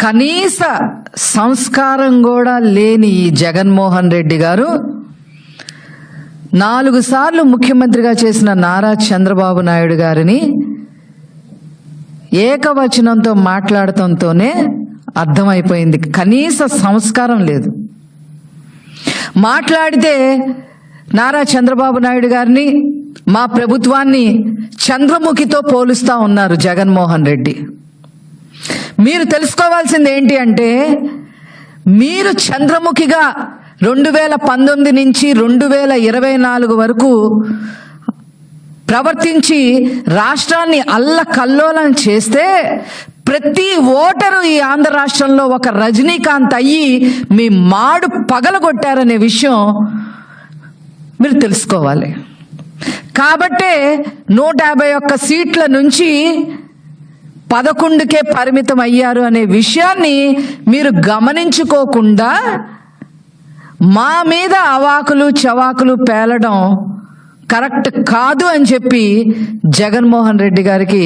కనీస సంస్కారం కూడా లేని ఈ జగన్మోహన్ రెడ్డి గారు నాలుగు సార్లు ముఖ్యమంత్రిగా చేసిన నారా చంద్రబాబు నాయుడు గారిని ఏకవచనంతో మాట్లాడటంతోనే అర్థమైపోయింది. కనీస సంస్కారం లేదు. మాట్లాడితే నారా చంద్రబాబు నాయుడు గారిని మా ప్రభుత్వాన్ని చంద్రముఖితో పోలుస్తా ఉన్నారు జగన్మోహన్ రెడ్డి. మీరు తెలుసుకోవాల్సింది ఏంటి అంటే మీరు చంద్రముఖిగా రెండు వేల పంతొమ్మిది నుంచి రెండు వేల ఇరవై నాలుగు వరకు ప్రవర్తించి రాష్ట్రాన్ని అల్ల కల్లోలం చేస్తే ప్రతి ఓటరు ఈ ఆంధ్ర రాష్ట్రంలో ఒక రజనీకాంత్ అయ్యి మీ మాడు పగలగొట్టారనే విషయం మీరు తెలుసుకోవాలి. కాబట్టే నూట యాభై ఒక్క సీట్ల నుంచి పదకొండుకే పరిమితం అయ్యారు అనే విషయాన్ని మీరు గమనించుకోకుండా మా మీద అవాకులు చవాకులు పేలడం కరెక్ట్ కాదు అని చెప్పి జగన్మోహన్ రెడ్డి గారికి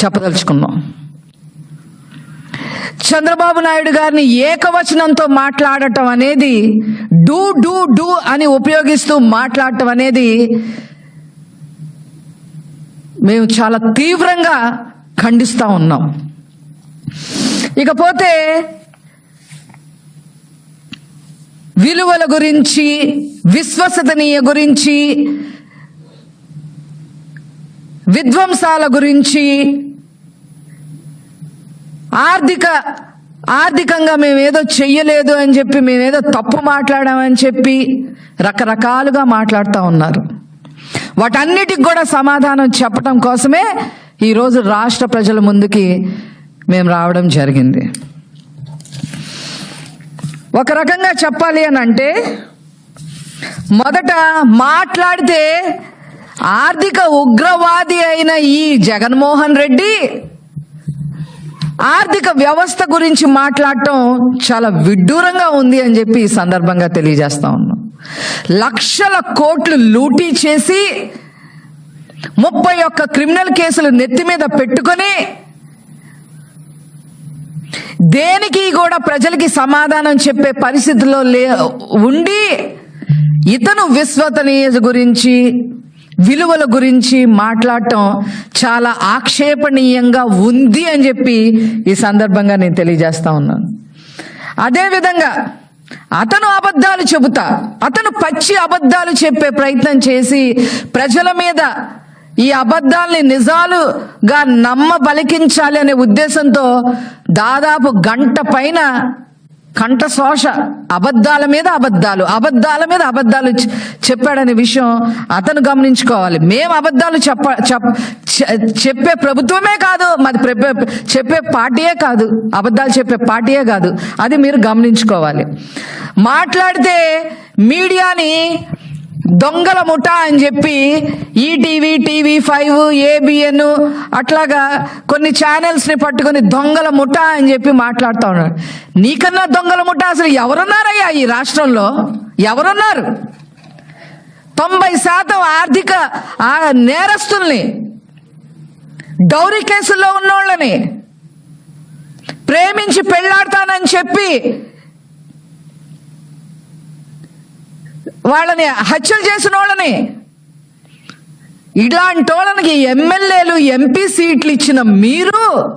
చెప్పదలుచుకున్నాం. చంద్రబాబు నాయుడు గారిని ఏకవచనంతో మాట్లాడటం అనేది డూ డూ డూ అని ఉపయోగిస్తూ మాట్లాడటం అనేది మేము చాలా తీవ్రంగా ఖండిస్తూ ఉన్నాం. ఇకపోతే విలువల గురించి విశ్వసనీయ గురించి విధ్వంసాల గురించి ఆర్థిక ఆర్థికంగా మేమేదో చెయ్యలేదు అని చెప్పి మేమేదో తప్పు మాట్లాడామని చెప్పి రకరకాలుగా మాట్లాడుతూ ఉన్నారు. వాటన్నిటికి కూడా సమాధానం చెప్పడం కోసమే ఈరోజు రాష్ట్ర ప్రజల ముందుకి మేము రావడం జరిగింది. ఒక రకంగా చెప్పాలి అని అంటే మొదట మాట్లాడితే ఆర్థిక ఉగ్రవాది అయిన ఈ జగన్మోహన్ రెడ్డి ఆర్థిక వ్యవస్థ గురించి మాట్లాడటం చాలా విడ్డూరంగా ఉంది అని చెప్పి ఈ సందర్భంగా తెలియజేస్తా ఉన్నాం. లక్షల కోట్లు లూటీ చేసి ముప్పై ఒక్క క్రిమినల్ కేసులు నెత్తి మీద పెట్టుకొని దేనికి కూడా ప్రజలకి సమాధానం చెప్పే పరిస్థితిలో లే ఉండి ఇతను విశ్వతనీయత గురించి విలువల గురించి మాట్లాడటం చాలా ఆక్షేపణీయంగా ఉంది అని చెప్పి ఈ సందర్భంగా నేను తెలియజేస్తా ఉన్నాను. అదేవిధంగా అతను అబద్ధాలు చెబుతా అతను పచ్చి అబద్ధాలు చెప్పే ప్రయత్నం చేసి ప్రజల మీద ఈ అబద్ధాల్ని నిజాలుగా నమ్మ బలికించాలి అనే ఉద్దేశంతో దాదాపు గంట పైన కంఠ శోష అబద్ధాల మీద అబద్ధాలు అబద్ధాల మీద అబద్ధాలు చెప్పాడనే విషయం అతను గమనించుకోవాలి. మేము అబద్ధాలు చెప్ప చెప్- చెప్పే ప్రభుత్వమే కాదు మాది చెప్పే పార్టీయే కాదు అబద్ధాలు చెప్పే పార్టీయే కాదు అది మీరు గమనించుకోవాలి. మాట్లాడితే మీడియాని దొంగల ముఠా అని చెప్పి ఈటీవీ టీవీ ఫైవ్ ఏబిఎన్ అట్లాగా కొన్ని ఛానల్స్ని పట్టుకొని దొంగల ముఠా అని చెప్పి మాట్లాడుతూ ఉన్నాడు నీకన్నా దొంగల ముఠా అసలు ఎవరున్నారయ్యా ఈ రాష్ట్రంలో? ఎవరున్నారు? తొంభై శాతం ఆర్థిక ఆ నేరస్తుల్ని డౌరీ కేసుల్లో ఉన్నోళ్ళని ప్రేమించి పెళ్ళాడతానని చెప్పి వాళ్ళని హత్యలు చేసిన వాళ్ళని. ఇలాంటి వాళ్ళకి ఎమ్మెల్యేలు ఎంపీ సీట్లు ఇచ్చిన మీరు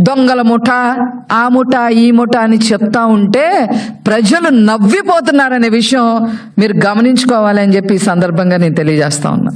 దొంగల ముఠ ఆ ముఠ ఈ ముఠ అని చెప్తా ఉంటే ప్రజలు నవ్విపోతున్నారనే విషయం మీరు గమనించుకోవాలని చెప్పి ఈ సందర్భంగా నేను తెలియజేస్తా ఉన్నా.